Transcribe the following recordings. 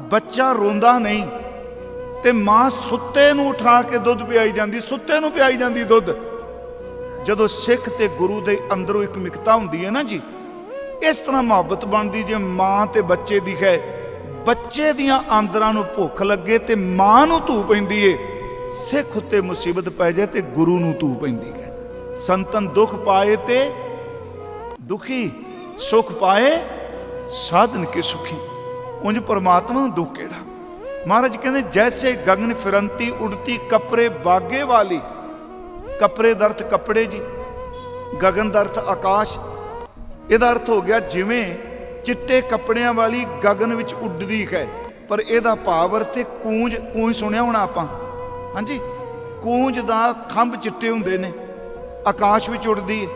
ਬੱਚਾ ਰੋਂਦਾ ਨਹੀਂ ਤੇ ਮਾਂ ਸੁੱਤੇ ਨੂੰ ਉਠਾ ਕੇ ਦੁੱਧ ਪਿਆਈ ਜਾਂਦੀ, ਸੁੱਤੇ ਨੂੰ ਪਿਆਈ ਜਾਂਦੀ ਦੁੱਧ। ਜਦੋਂ ਸਿੱਖ ਤੇ ਗੁਰੂ ਦੇ ਅੰਦਰੋਂ ਇੱਕ ਮਿਕਤਾ ਹੁੰਦੀ ਹੈ ਨਾ ਜੀ, ਇਸ ਤਰ੍ਹਾਂ ਮੁਹੱਬਤ ਬਣਦੀ, ਜੇ ਮਾਂ ਤੇ ਬੱਚੇ ਦੀ ਹੈ, ਬੱਚੇ ਦੀਆਂ ਆਂਦਰਾਂ ਨੂੰ ਭੁੱਖ ਲੱਗੇ ਤੇ ਮਾਂ ਨੂੰ ਧੂ ਪੈਂਦੀ ਏ, ਸਿੱਖ ਉੱਤੇ ਮੁਸੀਬਤ ਪੈ ਜਾਏ ਤੇ ਗੁਰੂ ਨੂੰ ਧੂ ਪੈਂਦੀ ਹੈ। ਸੰਤਨ ਦੁੱਖ ਪਾਏ ਤੇ ਦੁਖੀ, ਸੁਖ ਪਾਏ, ਸਾਧਨ ਕੇ ਸੁਖੀ। ਉਂਝ ਪਰਮਾਤਮਾ ਨੂੰ ਦੁੱਖ ਕਿਹੜਾ? ਮਹਾਰਾਜ ਕਹਿੰਦੇ, ਜੈਸੇ ਗਗਨ ਫਿਰੰਤੀ ਉੜਤੀ ਕਪਰੇ ਬਾਗੇ ਵਾਲੀ। ਕਪਰੇ ਦਾ ਅਰਥ ਕੱਪੜੇ ਜੀ, ਗਗਨ ਦਾ ਅਰਥ ਆਕਾਸ਼। ਇਹਦਾ ਅਰਥ ਹੋ ਗਿਆ ਜਿਵੇਂ ਚਿੱਟੇ ਕੱਪੜਿਆਂ ਵਾਲੀ ਗਗਨ ਵਿੱਚ ਉੱਡਦੀ ਹੈ, ਪਰ ਇਹਦਾ ਭਾਵ ਅਰਥ ਹੈ ਕੂੰਜ ਕੂੰਜ ਸੁਣਿਆ ਹੋਣਾ ਆਪਾਂ? ਹਾਂਜੀ, ਕੂੰਜ ਦਾ ਖੰਭ ਚਿੱਟੇ ਹੁੰਦੇ ਨੇ, ਆਕਾਸ਼ ਵਿੱਚ ਉੱਡਦੀ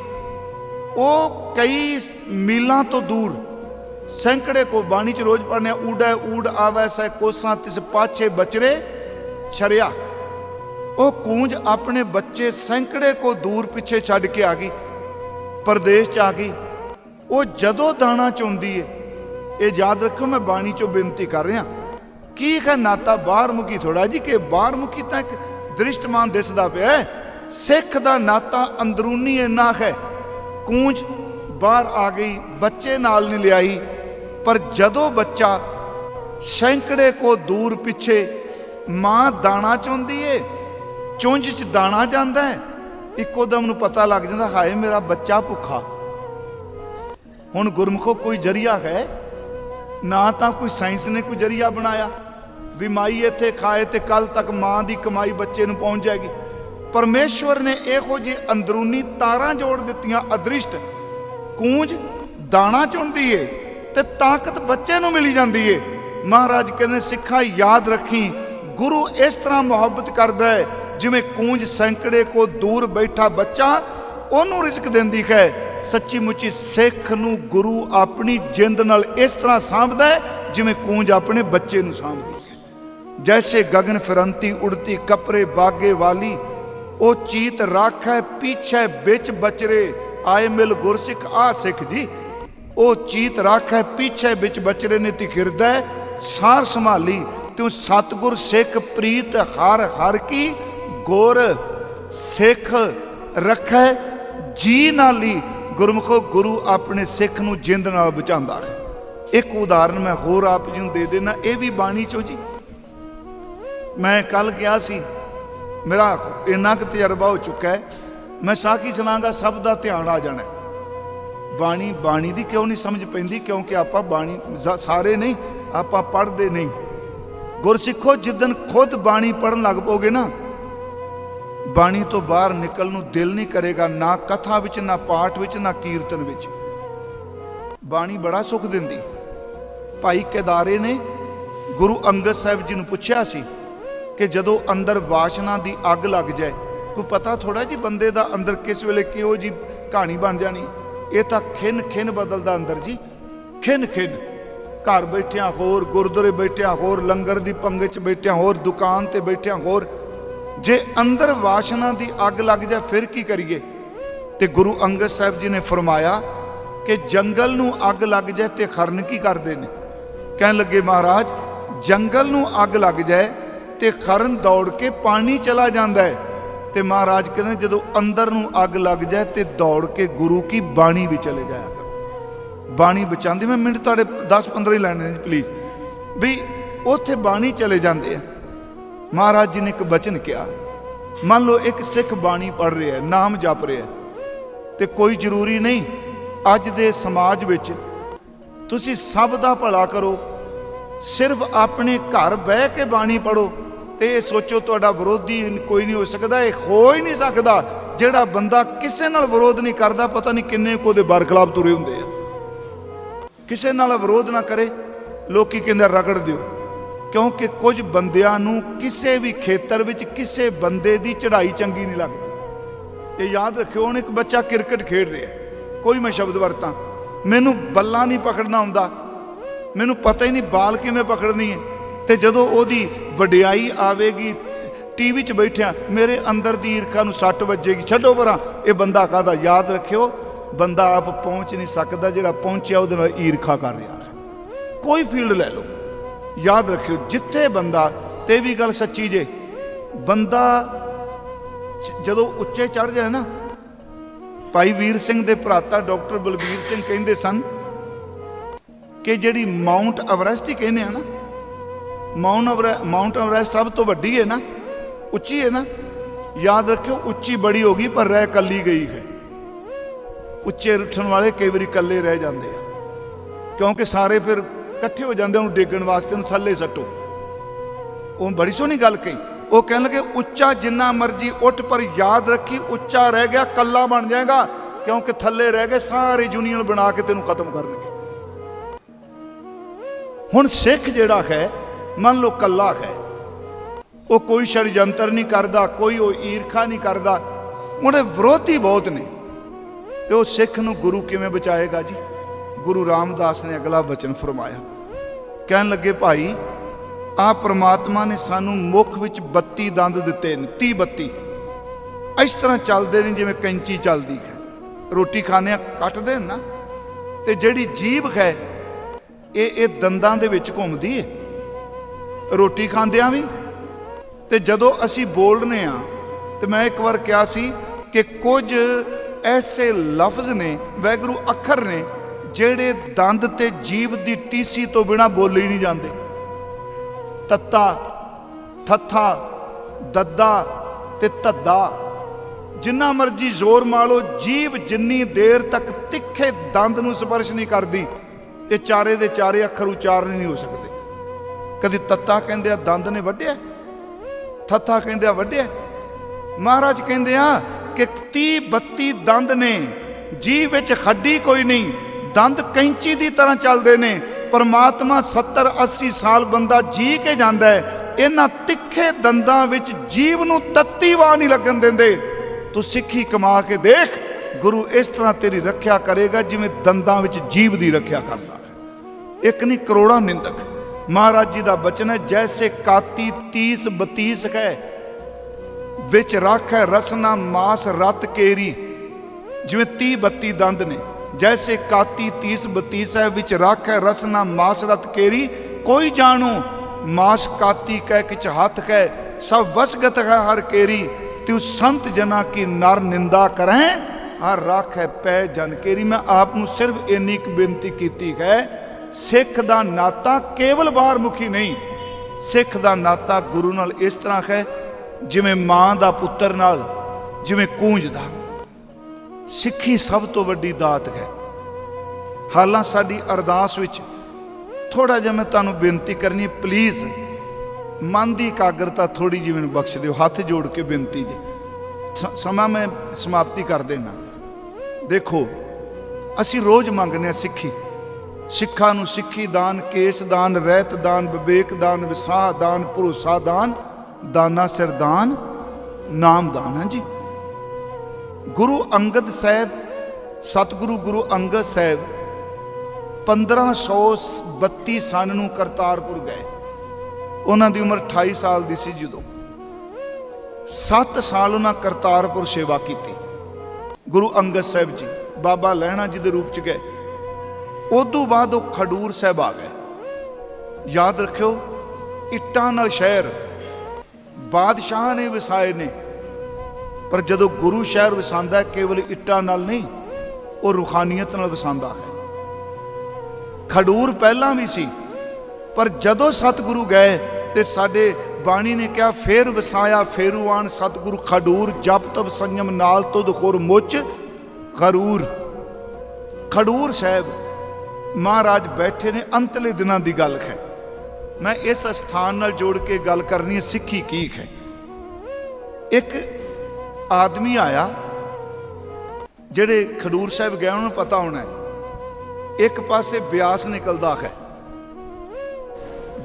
ਉਹ ਕਈ ਮੀਲਾਂ ਤੋਂ ਦੂਰ ਸੈਂਕੜੇ ਕੋ ਬਾਣੀ ਚ ਰੋਜ਼ ਪੜ੍ਹਨੇ ਊੜਾ ਊੜ ਆਵੈ, ਸੈ ਕੋਸਾਂ, ਤਿਸ ਪਾਛੇ ਬਚਰੇ, ਛਰਿਆ। ਉਹ ਕੂੰਜ ਆਪਣੇ ਬੱਚੇ ਸੈਂਕੜੇ ਕੋ ਦੂਰ ਪਿੱਛੇ ਛੱਡ ਕੇ ਆ ਗਈ, ਪਰਦੇਸ਼ ਚ ਆ ਗਈ। ਉਹ ਜਦੋਂ ਦਾਣਾ ਚੁੰਦੀ ਏ, ਇਹ ਯਾਦ ਰੱਖੋ ਮੈਂ ਬਾਣੀ ਚੋਂ ਬੇਨਤੀ ਕਰ ਰਿਹਾ। ਕੀ ਹੈ ਨਾਤਾ ਬਾਹਰ ਮੁਖੀ ਥੋੜਾ ਜੀ ਕਿ ਬਾਹਰ ਮੁਖੀ ਤਾਂ ਇੱਕ ਦ੍ਰਿਸ਼ਟਮਾਨ ਦਿਸਦਾ ਪਿਆ ਸਿੱਖ ਦਾ ਨਾਤਾ ਅੰਦਰੂਨੀ ਇੰਨਾ ਹੈ। ਕੂੰਜ ਬਾਹਰ ਆ ਗਈ, ਬੱਚੇ ਨਾਲ ਨਹੀਂ ਲਿਆਈ ਪਰ ਜਦੋਂ ਬੱਚਾ ਸੈਂਕੜੇ ਕੋ ਦੂਰ ਪਿੱਛੇ ਮਾਂ ਦਾਣਾ ਚੁੰਦੀ ਏ, ਚੁੰਝ ਚ ਦਾਣਾ ਜਾਂਦਾ ਹੈ, ਇੱਕੋ ਦਮ ਨੂੰ ਪਤਾ ਲੱਗ ਜਾਂਦਾ, ਹਾਏ ਮੇਰਾ ਬੱਚਾ ਭੁੱਖਾ। ਹੁਣ ਗੁਰਮੁਖੋ ਕੋਈ ਜਰੀਆ ਹੈ? ਨਾ ਤਾਂ ਕੋਈ ਸਾਇੰਸ ਨੇ ਕੋਈ ਜਰੀਆ ਬਣਾਇਆ, ਵੀ ਮਾਈ ਇੱਥੇ ਖਾਏ ਤੇ ਕੱਲ ਤੱਕ ਮਾਂ ਦੀ ਕਮਾਈ ਬੱਚੇ ਨੂੰ ਪਹੁੰਚ ਜਾਏਗੀ। ਪਰਮੇਸ਼ਵਰ ਨੇ ਇਹੋ ਜਿਹੀ ਅੰਦਰੂਨੀ ਤਾਰਾਂ ਜੋੜ ਦਿੱਤੀਆਂ, ਅਦ੍ਰਿਸ਼ਟ। ਕੂੰਜ ਦਾਣਾ ਚੁੰਦੀ ਏ। ਤੇ ਤਾਕਤ ਬੱਚੇ ਨੂੰ ਮਿਲੀ ਜਾਂਦੀ ਏ। ਮਹਾਰਾਜ ਕਹਿੰਦੇ, ਸਿੱਖਾ ਯਾਦ ਰੱਖੀ। ਗੁਰੂ ਇਸ ਤਰ੍ਹਾਂ ਮੁਹੱਬਤ ਕਰਦਾ ਹੈ, ਜਿਵੇਂ ਕੂੰਜ ਸੈਂਕੜੇ ਕੋ ਦੂਰ ਬੈਠਾ ਬੱਚਾ ਉਹਨੂੰ ਰਿਜ਼ਕ ਦਿੰਦੀ ਹੈ। ਸੱਚੀ ਮੁੱਚੀ ਸਿੱਖ ਨੂੰ ਗੁਰੂ ਆਪਣੀ ਜਿੰਦ ਨਾਲ ਇਸ ਤਰ੍ਹਾਂ ਸਾਂਭਦਾ ਹੈ, ਜਿਵੇਂ ਕੂੰਜ ਆਪਣੇ ਬੱਚੇ ਨੂੰ ਸਾਂਭਦੀ ਜੈਸੇ ਗगन ਫਿਰੰਤੀ, ਉੜਤੀ ਕਪਰੇ ਬਾਗੇ ਵਾਲੀ, ਉਹ ਚੀਤ ਰਾਖੈ, ਪੀਛੇ ਵਿੱਚ ਬਚਰੇ। ਆਏ ਮਿਲ ਗੁਰਸਿੱਖ, ਆ ਸਿੱਖ ਜੀ ਉਹ ਚੀਤ ਰਾਖੈ, ਪਿੱਛੇ ਵਿੱਚ ਬਚਰੇ ਨੇ ਤਿਖਿਰਦਾ ਸਾਰ ਸੰਭਾਲੀ। ਤੂੰ ਸਤਗੁਰ ਸਿੱਖ ਪ੍ਰੀਤ ਹਰ ਹਰ ਕੀ, ਗੁਰ ਸਿੱਖ ਰੱਖੈ, ਜੀ ਨਾਲੀ ਗੁਰਮੁਖੋ ਗੁਰੂ ਆਪਣੇ ਸਿੱਖ ਨੂੰ ਜਿੰਦ ਨਾਲ ਬਚਾਉਂਦਾ ਹੈ। ਇੱਕ ਉਦਾਹਰਨ ਮੈਂ ਹੋਰ ਆਪ ਜੀ ਨੂੰ ਦੇ ਦੇਣਾ, ਇਹ ਵੀ ਬਾਣੀ ਚੋ ਜੀ। ਮੈਂ ਕੱਲ ਗਿਆ ਸੀ, ਮੇਰਾ ਇੰਨਾ ਕੁ ਤਜਰਬਾ ਹੋ ਚੁੱਕਾ ਹੈ। ਮੈਂ ਸਾਖੀ ਸੁਣਾਗਾ, ਸਭ ਦਾ ਧਿਆਨ ਆ ਜਾਣਾ ਬਾਣੀ ਬਾਣੀ ਦੀ ਕਿਉਂ ਨਹੀਂ ਸਮਝ ਪੈਂਦੀ? ਕਿਉਂਕਿ ਆਪਾਂ ਬਾਣੀ ਸਾਰੇ ਨਹੀਂ, ਆਪਾਂ ਪੜ੍ਹਦੇ ਨਹੀਂ। ਗੁਰਸਿੱਖੋ ਜਿੱਦਨ ਖੁਦ ਬਾਣੀ ਪੜਨ ਲੱਗ ਪੋਗੇ ਨਾ, ਬਾਣੀ ਤੋਂ ਬਾਹਰ ਨਿਕਲਣ ਨੂੰ ਦਿਲ ਨਹੀਂ ਕਰੇਗਾ, ਨਾ ਕਥਾ ਵਿੱਚ, ਨਾ ਪਾਠ ਵਿੱਚ, ਨਾ ਕੀਰਤਨ ਵਿੱਚ। ਬਾਣੀ ਬੜਾ ਸੁਖ ਦਿੰਦੀ। ਭਾਈ ਕੇਦਾਰੇ ਨੇ ਗੁਰੂ ਅੰਗਦ ਸਾਹਿਬ ਜੀ ਨੂੰ ਪੁੱਛਿਆ ਸੀ ਕਿ ਜਦੋਂ ਅੰਦਰ ਵਾਸ਼ਨਾ ਦੀ ਅੱਗ ਲੱਗ ਜਾਏ, ਕੋਈ ਪਤਾ ਥੋੜਾ ਜੀ ਬੰਦੇ ਦਾ ਅੰਦਰ ਕਿਸ ਵੇਲੇ ਕਿਹੋ ਜੀ ਕਹਾਣੀ ਬਣ ਜਾਣੀ? ਇਹ ਤਾਂ ਖਿੰਨ ਖਿੰਨ ਬਦਲਦਾ ਅੰਦਰ ਜੀ। ਖਿੰਨ ਖਿੰਨ। ਘਰ ਬੈਠਿਆਂ ਹੋਰ, ਗੁਰਦੁਆਰੇ ਬੈਠਿਆਂ ਹੋਰ, ਲੰਗਰ ਦੀ ਪੰਗਤ ਚ ਬੈਠਿਆਂ ਹੋਰ, ਦੁਕਾਨ ਤੇ ਬੈਠਿਆਂ ਹੋਰ। ਜੇ ਅੰਦਰ ਵਾਸ਼ਨਾ ਦੀ ਅੱਗ ਲੱਗ ਜਾਏ, ਫਿਰ ਕੀ ਕਰੀਏ? ਤੇ ਗੁਰੂ ਅੰਗਦ ਸਾਹਿਬ ਜੀ ਨੇ ਫਰਮਾਇਆ ਕਿ ਜੰਗਲ ਨੂੰ ਅੱਗ ਲੱਗ ਜਾਏ ਤੇ ਖਰਨ ਕੀ ਕਰਦੇ ਨੇ? ਕਹਿਣ ਲੱਗੇ, ਮਹਾਰਾਜ, ਜੰਗਲ ਨੂੰ ਅੱਗ ਲੱਗ ਜਾਏ ਤੇ ਖਰਨ ਦੌੜ ਕੇ ਪਾਣੀ ਚਲਾ ਜਾਂਦਾ ਹੈ। ਤੇ ਮਹਾਰਾਜ ਕਹਿੰਦੇ ਜਦੋਂ ਅੰਦਰ ਨੂੰ ਅੱਗ ਲੱਗ ਜਾਏ ਤੇ ਦੌੜ ਕੇ ਗੁਰੂ ਕੀ ਬਾਣੀ ਵੀ ਚਲੇ ਜਾਇਆ ਕਰ। ਬਾਣੀ ਬਚਾਉਂਦੀ, ਮੈਂ ਮਿੰਟ ਤੁਹਾਡੇ 10 15 ਹੀ ਲੈਣੇ ਨੇ ਪਲੀਜ਼ ਵੀ ਉੱਥੇ ਬਾਣੀ ਚਲੇ ਜਾਂਦੇ ਆ। ਮਹਾਰਾਜ ਜੀ ਨੇ ਇੱਕ ਬਚਨ ਕਿਹਾ, ਮੰਨ ਲਓ ਇੱਕ ਸਿੱਖ ਬਾਣੀ ਪੜ੍ਹ ਰਿਹਾ ਹੈ, ਨਾਮ ਜਪ ਰਿਹਾ ਹੈ, ਤੇ ਕੋਈ ਜ਼ਰੂਰੀ ਨਹੀਂ, ਅੱਜ ਦੇ ਸਮਾਜ ਵਿੱਚ ਤੁਸੀਂ ਸਭ ਦਾ ਭਲਾ ਕਰੋ, ਸਿਰਫ ਆਪਣੇ ਘਰ ਬਹਿ ਕੇ ਬਾਣੀ ਪੜੋ ਤੇ ਇਹ ਸੋਚੋ ਤੁਹਾਡਾ ਵਿਰੋਧੀ ਕੋਈ ਨਹੀਂ ਹੋ ਸਕਦਾ, ਇਹ ਹੋ ਹੀ ਨਹੀਂ ਸਕਦਾ ਜਿਹੜਾ ਬੰਦਾ ਕਿਸੇ ਨਾਲ ਵਿਰੋਧ ਨਹੀਂ ਕਰਦਾ, ਪਤਾ ਨਹੀਂ ਕਿੰਨੇ ਕੋ ਦੇ ਬਰਖਲਾਫ ਤੁਰੇ ਹੁੰਦੇ ਆ। ਕਿਸੇ ਨਾਲ ਵਿਰੋਧ ਨਾ ਕਰੇ, ਲੋਕੀ ਕਹਿੰਦੇ ਰਗੜ ਦਿਓ। ਕਿਉਂਕਿ ਕੁਝ ਬੰਦਿਆਂ ਨੂੰ ਕਿਸੇ ਵੀ ਖੇਤਰ ਵਿੱਚ ਕਿਸੇ ਬੰਦੇ ਦੀ ਚੜ੍ਹਾਈ ਚੰਗੀ ਨਹੀਂ ਲੱਗਦੀ। ਇਹ ਯਾਦ ਰੱਖਿਓ, ਹੁਣ ਇੱਕ ਬੱਚਾ ਕ੍ਰਿਕਟ ਖੇਡ ਰਿਹਾ। ਕੋਈ ਮੈਂ ਸ਼ਬਦ ਵਰਤਾਂ। ਮੈਨੂੰ ਬੱਲਾ ਨਹੀਂ ਪਕੜਨਾ ਆਉਂਦਾ। ਮੈਨੂੰ ਪਤਾ ਹੀ ਨਹੀਂ ਬਾਲ ਕਿਵੇਂ ਪਕੜਨੀ ਹੈ। ਤੇ ਜਦੋਂ ਉਹਦੀ ਵਡਿਆਈ ਆਵੇਗੀ ਟੀਵੀ 'ਚ ਬੈਠਿਆ ਮੇਰੇ ਅੰਦਰ ਦੀ ਈਰਖਾ ਨੂੰ ਸੱਟ ਵੱਜੇਗੀ। ਛੱਡੋ ਪਰਾਂ, ਇਹ ਬੰਦਾ ਕਾਹਦਾ? ਯਾਦ ਰੱਖਿਓ, ਬੰਦਾ ਆਪ ਪਹੁੰਚ ਨਹੀਂ ਸਕਦਾ ਜਿਹੜਾ ਪਹੁੰਚਿਆ ਉਹਦੇ ਨਾਲ ਈਰਖਾ ਕਰ ਰਿਹਾ ਕੋਈ ਫੀਲਡ ਲੈ ਲਓ। ਯਾਦ ਰੱਖਿਓ, ਜਿੱਥੇ ਬੰਦਾ, ਤੇ ਵੀ ਗੱਲ ਸੱਚੀ ਜੇ, ਬੰਦਾ ਜਦੋਂ ਉੱਚੇ ਚੜ ਜਾਏ ਨਾ, ਭਾਈ ਵੀਰ ਸਿੰਘ ਦੇ ਭਰਾਤਾ ਡਾਕਟਰ ਬਲਬੀਰ ਸਿੰਘ ਕਹਿੰਦੇ ਸਨ ਕਿ ਜਿਹੜੀ ਮਾਉਂਟ ਐਵਰੈਸਟ ਹੀ ਕਹਿੰਦੇ ਆ ਨਾ ਮਾਉਂਟ ਐਵਰੈ- ਮਾਉਂਟ ਐਵਰੈਸਟ ਸਭ ਤੋਂ ਵੱਡੀ ਹੈ ਨਾ, ਉੱਚੀ ਹੈ ਨਾ। ਯਾਦ ਰੱਖਿਓ, ਉੱਚੀ ਬੜੀ ਹੋ ਗਈ, ਪਰ ਰਹਿ ਕੱਲੀ ਗਈ ਹੈ। ਉੱਚੇ ਉੱਠਣ ਵਾਲੇ ਕਈ ਵਾਰੀ ਇਕੱਲੇ ਰਹਿ ਜਾਂਦੇ ਆ। ਕਿਉਂਕਿ ਸਾਰੇ ਫਿਰ ਇਕੱਠੇ ਹੋ ਜਾਂਦੇ ਉਹਨੂੰ ਡੇਗਣ ਵਾਸਤੇ, ਉਹਨੂੰ ਥੱਲੇ ਸੱਟੋ। ਉਹ ਬੜੀ ਸੋਹਣੀ ਗੱਲ ਕਹੀ। ਉਹ ਕਹਿਣ ਲੱਗੇ, ਉੱਚਾ ਜਿੰਨਾ ਮਰਜ਼ੀ ਉੱਠ, ਪਰ ਯਾਦ ਰੱਖੀ, ਉੱਚਾ ਰਹਿ ਗਿਆ ਕੱਲਾ ਬਣ ਜਾਏਗਾ। ਕਿਉਂਕਿ ਥੱਲੇ ਰਹਿ ਗਏ, ਸਾਰੇ ਯੂਨੀਅਨ ਬਣਾ ਕੇ ਤੈਨੂੰ ਖਤਮ ਕਰਨਗੇ। ਹੁਣ ਸਿੱਖ ਜਿਹੜਾ ਹੈ ਮੰਨ ਲਓ ਕੱਲਾ ਹੈ। ਉਹ ਕੋਈ ਸ਼ਰਜੰਤਰ ਨਹੀਂ ਕਰਦਾ, ਕੋਈ ਉਹ ਈਰਖਾ ਨਹੀਂ ਕਰਦਾ। ਉਹਦੇ ਵਿਰੋਧੀ ਬਹੁਤ ਨੇ। ਤੇ ਉਹ ਸਿੱਖ ਨੂੰ ਗੁਰੂ ਕਿਵੇਂ ਬਚਾਏਗਾ ਜੀ? ਗੁਰੂ ਰਾਮਦਾਸ ਨੇ ਅਗਲਾ ਵਚਨ ਫਰਮਾਇਆ। ਕਹਿਣ ਲੱਗੇ, ਭਾਈ ਆ ਪ੍ਰਮਾਤਮਾ ਨੇ ਸਾਨੂੰ ਮੁਖ ਵਿੱਚ 32 ਦੰਦ ਦਿੱਤੇ ਨੇ 30 32 ਇਸ ਤਰ੍ਹਾਂ ਚੱਲਦੇ ਨੇ ਜਿਵੇਂ ਕੈਂਚੀ ਚੱਲਦੀ ਹੈ। ਰੋਟੀ ਖਾਣੇ ਕੱਟਦੇ ਨੇ ਨਾ। ਤੇ ਜਿਹੜੀ ਜੀਭ ਹੈ, ਇਹ ਇਹ ਦੰਦਾਂ ਦੇ ਵਿੱਚ ਘੁੰਮਦੀ ਹੈ ਰੋਟੀ ਖਾਂਦਿਆਂ ਵੀ? ਤੇ ਜਦੋਂ ਅਸੀਂ ਬੋਲਨੇ ਆ ਤੇ ਮੈਂ ਇੱਕ ਵਾਰ ਕਿਹਾ ਸੀ ਕਿ ਕੁਝ ਐਸੇ ਲਫ਼ਜ਼ ਨੇ, ਵੈਗਰੂ ਅੱਖਰ ਨੇ, ਜਿਹੜੇ ਦੰਦ ਤੇ ਜੀਭ ਦੀ ਟੀਸੀ ਤੋਂ ਬਿਨਾ ਬੋਲੇ ਹੀ ਨਹੀਂ ਜਾਂਦੇ। ਤੱਤਾ, ਥੱਥਾ, ਦੱਦਾ ਤੇ ਧੱਦਾ। ਜਿੰਨਾ ਮਰਜ਼ੀ ਜ਼ੋਰ ਮਾਰੋ, ਜੀਭ ਜਿੰਨੀ ਦੇਰ ਤੱਕ ਤਿੱਖੇ ਦੰਦ ਨੂੰ ਸਪਰਸ਼ ਨਹੀਂ ਕਰਦੀ, ਤੇ ਚਾਰੇ ਦੇ ਚਾਰੇ ਅੱਖਰ ਉਚਾਰਨ ਨਹੀਂ ਹੋ ਸਕਦੇ। ਕਦੀ ਤੱਤਾ ਕਹਿੰਦੇ ਆ, ਦੰਦ ਨੇ ਵੱਢਿਆ ਥੱਥਾ ਕਹਿੰਦੇ ਆ, ਵੱਢਿਆ। ਮਹਾਰਾਜ ਕਹਿੰਦੇ ਆ ਕਿ 30 32 ਦੰਦ ਨੇ ਜੀ ਵਿੱਚ ਖੱਡੀ ਕੋਈ ਨਹੀਂ, ਦੰਦ ਕੈਂਚੀ ਦੀ ਤਰ੍ਹਾਂ ਚੱਲਦੇ ਨੇ। ਪਰਮਾਤਮਾ 70 80 ਸਾਲ ਬੰਦਾ ਜੀ ਕੇ ਜਾਂਦਾ ਹੈ, ਇਹਨਾਂ ਤਿੱਖੇ ਦੰਦਾਂ ਵਿੱਚ ਜੀਵ ਨੂੰ ਤੱਤੀ ਵਾਹ ਨਹੀਂ ਲੱਗਣ ਦਿੰਦੇ। ਤੂੰ ਸਿੱਖੀ ਕਮਾ ਕੇ ਦੇਖ, ਗੁਰੂ ਇਸ ਤਰ੍ਹਾਂ ਤੇਰੀ ਰੱਖਿਆ ਕਰੇਗਾ ਜਿਵੇਂ ਦੰਦਾਂ ਵਿੱਚ ਜੀਵ ਦੀ ਰੱਖਿਆ ਕਰਦਾ ਇੱਕ ਨਹੀਂ ਕਰੋੜਾਂ ਨਿੰਦਕ। ਮਹਾਰਾਜ ਜੀ ਦਾ ਬਚਨ ਹੈ, ਜੈਸੇ ਕਾਤੀ 30 32 ਹੈ, ਵਿੱਚ ਰੱਖ ਹੈ ਰਸਨਾ ਮਾਸ ਰਤ ਕੇਰੀ, ਜਿਵੇਂ 30 32 ਦੰਦ ਨੇ। ਜੈਸੇ ਕਾਤੀ 30 32 ਹੈ, ਵਿੱਚ ਰੱਖ ਹੈ ਰਸਨਾ ਮਾਸ ਰਤ ਕੇਰੀ, ਕੋਈ ਜਾਣੋ ਮਾਸ ਕਾਤੀ ਕਹਿ ਕਿਛ ਹੱਥ ਕਹਿ, ਸਭ ਵਸਗਤ ਹੈ ਹਰ ਕੇਰੀ, ਤਿਉ ਸੰਤ ਜਨਾ ਕੀ ਨਰ ਨਿੰਦਾ ਕਰੈ ਹਰ ਹੈ ਪੈ ਜਨ ਕੇਰੀ। ਮੈਂ ਆਪ ਨੂੰ ਸਿਰਫ ਇੰਨੀ ਕੁ ਬੇਨਤੀ ਕੀਤੀ ਹੈ ਸਿੱਖ ਦਾ ਨਾਤਾ ਕੇਵਲ ਬਾਹਰ ਮੁਖੀ ਨਹੀਂ, ਸਿੱਖ ਦਾ ਨਾਤਾ ਗੁਰੂ ਨਾਲ ਇਸ ਤਰ੍ਹਾਂ ਹੈ, ਜਿਵੇਂ ਮਾਂ ਦਾ ਪੁੱਤਰ ਨਾਲ, ਜਿਵੇਂ ਕੂੰਜ ਦਾ। ਸਿੱਖੀ ਸਭ ਤੋਂ ਵੱਡੀ ਦਾਤ ਹੈ। ਹਾਲਾਂ ਸਾਡੀ ਅਰਦਾਸ ਵਿੱਚ ਥੋੜਾ ਜਿਹਾ ਮੈਂ ਤੁਹਾਨੂੰ ਬੇਨਤੀ ਕਰਨੀ ਹੈ ਪਲੀਜ਼ ਮਨ ਦੀ ਇਕਾਗਰਤਾ ਥੋੜੀ ਜਿਹੀ ਮੈਨੂੰ ਬਖਸ਼ ਦਿਓ, ਹੱਥ ਜੋੜ ਕੇ ਬੇਨਤੀ ਜੀ। ਸਮਾਂ ਮੈਂ ਸਮਾਪਤੀ ਕਰ ਦੇਣਾ ਦੇਖੋ, ਅਸੀਂ ਰੋਜ਼ ਮੰਗਦੇ ਹਾਂ ਸਿੱਖੀ। ਸਿੱਖਾਂ ਨੂੰ ਸਿੱਖੀ ਦਾਨ, ਕੇਸ ਦਾਨ, ਰਹਿਤ ਦਾਨ, ਵਿਵੇਕ ਦਾਨ, ਵਿਸਾਹ ਦਾਨ, ਭਰੋਸਾ ਦਾਨ, ਦਾਨਾ ਸਿਰ ਦਾਨ, ਨਾਮ ਦਾਨ, ਹਾਂ ਜੀ। ਗੁਰੂ ਅੰਗਦ ਸਾਹਿਬ, ਸਤਿਗੁਰੂ ਗੁਰੂ ਅੰਗਦ ਸਾਹਿਬ 1532 ਸਨ ਨੂੰ ਕਰਤਾਰਪੁਰ ਗਏ। ਉਹਨਾਂ ਦੀ ਉਮਰ 28 ਸਾਲ ਦੀ ਸੀ ਜਦੋਂ। 7 ਸਾਲ ਉਹਨਾਂ ਕਰਤਾਰਪੁਰ ਸੇਵਾ ਕੀਤੀ। ਗੁਰੂ ਅੰਗਦ ਸਾਹਿਬ ਜੀ, ਬਾਬਾ ਲਹਿਣਾ ਜੀ ਦੇ ਰੂਪ ਚ ਗਏ। ਉਦੋਂ ਬਾਅਦ ਉਹ ਖਡੂਰ ਸਾਹਿਬ ਆ ਗਏ। ਯਾਦ ਰੱਖਿਓ, ਇੱਟਾਂ ਨਾਲ ਸ਼ਹਿਰ ਬਾਦਸ਼ਾਹ ਨੇ ਵਸਾਏ ਨੇ। ਪਰ ਜਦੋਂ ਗੁਰੂ ਸ਼ਹਿਰ ਵਸਾਉਂਦਾ, ਕੇਵਲ ਇੱਟਾਂ ਨਾਲ ਨਹੀਂ, ਉਹ ਰੂਖਾਨੀਅਤ ਨਾਲ ਵਸਾਉਂਦਾ ਹੈ। ਖਡੂਰ ਪਹਿਲਾਂ ਵੀ ਸੀ, ਪਰ ਜਦੋਂ ਸਤਿਗੁਰੂ ਗਏ ਤੇ ਸਾਡੇ ਬਾਣੀ ਨੇ ਕਿਹਾ, ਫੇਰ ਵਸਾਇਆ ਫੇਰੂਆਨ ਸਤਿਗੁਰੂ ਖਡੂਰ ਜਪ ਤਪ ਸੰਯਮ ਨਾਲ ਤੁਧ ਖੁਰ ਮੁੱਚ ਖਰੂਰ ਖਡੂਰ ਸਾਹਿਬ ਮਹਾਰਾਜ ਬੈਠੇ ਨੇ, ਅੰਤਲੇ ਦਿਨਾਂ ਦੀ ਗੱਲ ਹੈ। ਮੈਂ ਇਸ ਸਥਾਨ ਨਾਲ ਜੋੜ ਕੇ ਗੱਲ ਕਰਨੀ ਹੈ, ਸਿੱਖੀ ਕੀ ਹੈ। ਇੱਕ ਆਦਮੀ ਆਇਆ, ਜਿਹੜੇ ਖਡੂਰ ਸਾਹਿਬ ਗਏ, ਉਹਨਾਂ ਨੂੰ ਪਤਾ ਹੋਣਾ ਹੈ, ਇੱਕ ਪਾਸੇ ਬਿਆਸ ਨਿਕਲਦਾ ਹੈ।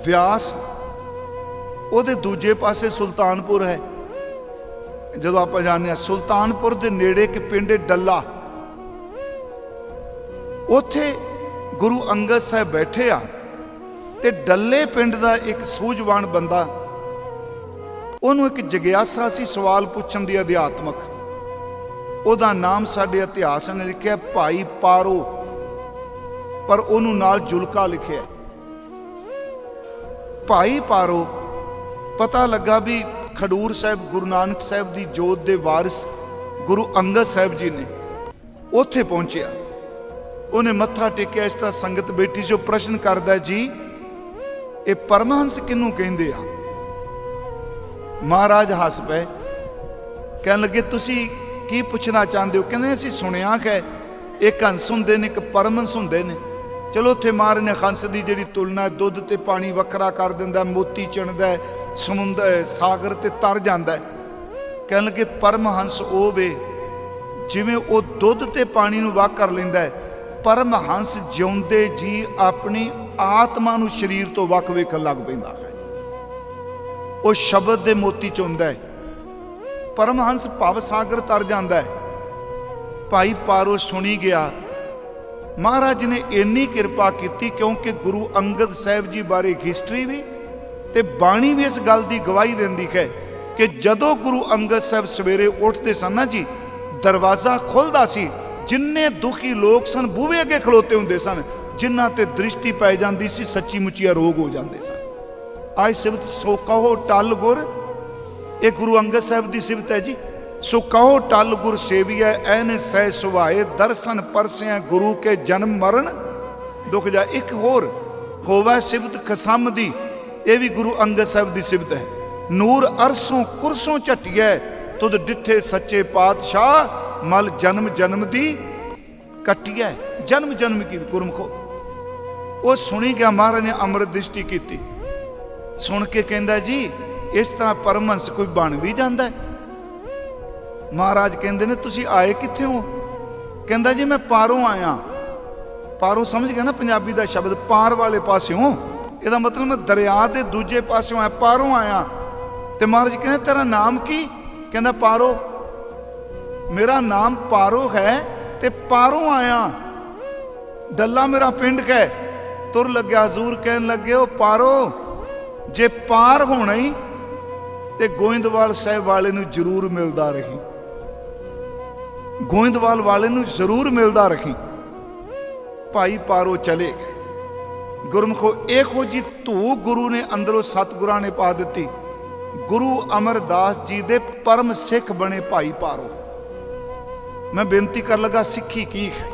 ਬਿਆਸ ਉਹਦੇ ਦੂਜੇ ਪਾਸੇ ਸੁਲਤਾਨਪੁਰ ਹੈ। ਜਦੋਂ ਆਪਾਂ ਜਾਣਦੇ ਹਾਂ, ਸੁਲਤਾਨਪੁਰ ਦੇ ਨੇੜੇ ਇੱਕ ਪਿੰਡ ਡੱਲਾ। ਉੱਥੇ ਗੁਰੂ ਅੰਗਦ ਸਾਹਿਬ ਬੈਠੇ ਆ ਤੇ ਡੱਲੇ ਪਿੰਡ ਦਾ ਇੱਕ ਸੂਝਵਾਨ ਬੰਦਾ, ਉਹਨੂੰ ਇੱਕ ਜਗਿਆਸਾ ਸੀ ਸਵਾਲ ਪੁੱਛਣ ਦੀ ਅਧਿਆਤਮਕ। ਉਹਦਾ ਨਾਮ ਸਾਡੇ ਇਤਿਹਾਸ ਨੇ ਲਿਖਿਆ, ਭਾਈ ਪਾਰੋ। ਪਰ ਉਹਨੂੰ ਨਾਲ ਜੁਲਕਾ ਲਿਖਿਆ। ਭਾਈ ਪਾਰੋ, ਪਤਾ ਲੱਗਾ ਵੀ ਖਡੂਰ ਸਾਹਿਬ, ਗੁਰੂ ਨਾਨਕ ਸਾਹਿਬ ਦੀ ਜੋਤ ਦੇ ਵਾਰਿਸ ਗੁਰੂ ਅੰਗਦ ਸਾਹਿਬ ਜੀ ਨੇ ਉੱਥੇ ਪਹੁੰਚਿਆ। ਉਹਨੇ ਮੱਥਾ ਟੇਕਿਆ, ਇਸ ਤਰ੍ਹਾਂ ਸੰਗਤ ਬੈਠੀ ਸੀ, ਉਹ ਪ੍ਰਸ਼ਨ ਕਰਦਾ, ਜੀ, ਇਹ ਪਰਮਹੰਸ ਕਿਹਨੂੰ ਕਹਿੰਦੇ ਆ? ਮਹਾਰਾਜ ਹੱਸ ਪਏ ਕਹਿਣ ਲੱਗੇ, ਤੁਸੀਂ ਕੀ ਪੁੱਛਣਾ ਚਾਹੁੰਦੇ ਹੋ? ਕਹਿੰਦੇ, ਅਸੀਂ ਸੁਣਿਆ ਕਿ ਇੱਕ ਹੰਸ ਹੁੰਦੇ ਨੇ, ਇੱਕ ਪਰਮਹੰਸ ਹੁੰਦੇ ਨੇ। ਚਲੋ, ਉੱਥੇ ਮਾਰ ਨੇ ਹੰਸ ਦੀ ਜਿਹੜੀ ਤੁਲਨਾ ਦੁੱਧ ਤੇ ਪਾਣੀ ਵੱਖਰਾ ਕਰ ਦਿੰਦਾ, ਮੋਤੀ ਚਿਣਦਾ ਸਮੁੰਦਰ ਸਾਗਰ ਤੇ ਤਰ ਜਾਂਦਾ ਕਹਿਣ ਲੱਗੇ, ਪਰਮਹੰਸ ਉਹ ਵੇ, ਜਿਵੇਂ ਉਹ ਦੁੱਧ ਤੇ ਪਾਣੀ ਨੂੰ ਵੱਖ ਕਰ ਲੈਂਦਾ ਹੈ ਪਰਮਹੰਸ ਜਿਉਂਦੇ ਜੀ ਆਪਣੀ ਆਤਮਾ ਨੂੰ ਸਰੀਰ ਤੋਂ ਵੱਖ ਵੇਖਣ ਲੱਗ ਪੈਂਦਾ ਹੈ। ਉਹ ਸ਼ਬਦ ਦੇ ਮੋਤੀ ਚ ਚੁੰਦਾ ਹੈ। ਪਰਮਹੰਸ ਭਵ ਸਾਗਰ ਤਰ ਜਾਂਦਾ ਹੈ। ਭਾਈ ਪਾਰੋ ਸੁਣੀ ਗਿਆ। ਮਹਾਰਾਜ ਨੇ ਇੰਨੀ ਕਿਰਪਾ ਕੀਤੀ ਕਿਉਂਕਿ ਗੁਰੂ ਅੰਗਦ ਸਾਹਿਬ ਜੀ ਬਾਰੇ ਹਿਸਟਰੀ ਵੀ ਤੇ ਬਾਣੀ ਵੀ ਇਸ ਗੱਲ ਦੀ ਗਵਾਹੀ ਦਿੰਦੀ ਹੈ ਕਿ ਜਦੋਂ ਗੁਰੂ ਅੰਗਦ ਸਾਹਿਬ ਸਵੇਰੇ ਉੱਠਦੇ ਸਨ ਨਾ ਜੀ, ਦਰਵਾਜ਼ਾ ਖੁੱਲਦਾ ਸੀ ਜਿੰਨੇ ਦੁਖੀ ਲੋਕ ਸਨ ਬੂਵੇ ਅੱਗੇ ਖਲੋਤੇ ਹੁੰਦੇ ਸਨ, ਜਿਨ੍ਹਾਂ ਤੇ ਦ੍ਰਿਸ਼ਟੀ ਪੈ ਜਾਂਦੀ ਸੀ, ਸੱਚੀ ਮੁੱਚੀਆਂ ਰੋਗ ਹੋ ਜਾਂਦੇ ਸਨ। ਆਇ ਸਿਵਤ, ਸੋ ਕਹੋ ਟਲ ਗੁਰ, ਇਹ ਗੁਰੂ ਅੰਗਦ ਸਾਹਿਬ ਦੀ ਸਿਫਤ ਹੈ ਜੀ। ਸੋ ਕਹੋ ਟਲ ਗੁਰ ਸੇਵੀਐ, ਐਨ ਸਹਿ ਸੁਭਾਏ, ਦਰਸ਼ਨ ਪਰਸਿਆ ਗੁਰੂ ਕੇ ਜਨਮ ਮਰਨ। ਦੁਖ ਜਾ ਇੱਕ ਹੋਰ, ਹੋਵੇ ਸਿਫਤ ਖਸਮ ਦੀ, ਇਹ ਵੀ ਗੁਰੂ ਅੰਗਦ ਸਾਹਿਬ ਦੀ ਸਿਫਤ ਹੈ। ਨੂਰ ਅਰਸੋਂ ਕੁਰਸੋਂ ਝਟਿਐ, ਤੁਧ ਡਿੱਠੇ ਸੱਚੇ ਪਾਤਸ਼ਾਹ ਮਲ ਜਨਮ ਜਨਮ ਦੀ ਕਟਿਐ ਜਨਮ ਜਨਮ ਕੀ ਗੁਰਮਖੋ। ਉਹ ਸੁਣੀ ਗਿਆ ਮਹਾਰਾਜ ਨੇ ਅੰਮ੍ਰਿਤ ਦ੍ਰਿਸ਼ਟੀ ਕੀਤੀ। ਸੁਣ ਕੇ ਕਹਿੰਦਾ ਜੀ, ਇਸ ਤਰ੍ਹਾਂ ਪਰਮਹੰਸ ਕੋਈ ਬਣ ਵੀ ਜਾਂਦਾ ਮਹਾਰਾਜ ਕਹਿੰਦੇ ਨੇ, ਤੁਸੀਂ ਆਏ ਕਿੱਥੇ ਹੋ? ਕਹਿੰਦਾ ਜੀ, ਮੈਂ ਪਾਰੋਂ ਆਇਆ। ਪਾਰੋਂ ਸਮਝ ਗਿਆ ਨਾ ਪੰਜਾਬੀ ਦਾ ਸ਼ਬਦ, ਪਾਰ ਵਾਲੇ ਪਾਸਿਓਂ। ਇਹਦਾ ਮਤਲਬ ਮੈਂ ਦਰਿਆ ਦੇ ਦੂਜੇ ਪਾਸਿਓਂ ਆਇਆ, ਪਾਰੋਂ ਆਇਆ। ਤੇ ਮਹਾਰਾਜ ਕਹਿੰਦੇ, ਤੇਰਾ ਨਾਮ ਕੀ? ਕਹਿੰਦਾ, ਪਾਰੋ। ਮੇਰਾ ਨਾਮ ਪਾਰੋ ਹੈ ਤੇ ਪਾਰੋਂ ਆਇਆ। ਦੱਲਾ ਮੇਰਾ ਪਿੰਡ ਕੈ। ਤੁਰ ਲੱਗਿਆ, ਹਜ਼ੂਰ ਕਹਿਣ ਲੱਗੇ ਉਹ ਪਾਰੋ, ਜੇ ਪਾਰ ਹੋਣਾ ਹੀ ਤੇ ਗੋਇੰਦਵਾਲ ਸਾਹਿਬ ਵਾਲੇ ਨੂੰ ਜ਼ਰੂਰ ਮਿਲਦਾ ਰਹੀ। ਗੋਇੰਦਵਾਲ ਵਾਲੇ ਨੂੰ ਜ਼ਰੂਰ ਮਿਲਦਾ ਰਹੀ। ਭਾਈ ਪਾਰੋ ਚਲੇ ਗਏ। ਗੁਰਮਖੋ, ਇਹੋ ਜੀ ਧੂ ਗੁਰੂ ਨੇ ਅੰਦਰੋਂ ਸਤਿਗੁਰਾਂ ਨੇ ਪਾ ਦਿੱਤੀ। ਗੁਰੂ ਅਮਰਦਾਸ ਜੀ ਦੇ ਪਰਮ ਸਿੱਖ ਬਣੇ ਭਾਈ ਪਾਰੋ। ਮੈਂ ਬੇਨਤੀ ਕਰਨ ਲੱਗਾ ਸਿੱਖੀ ਕੀ ਹੈ?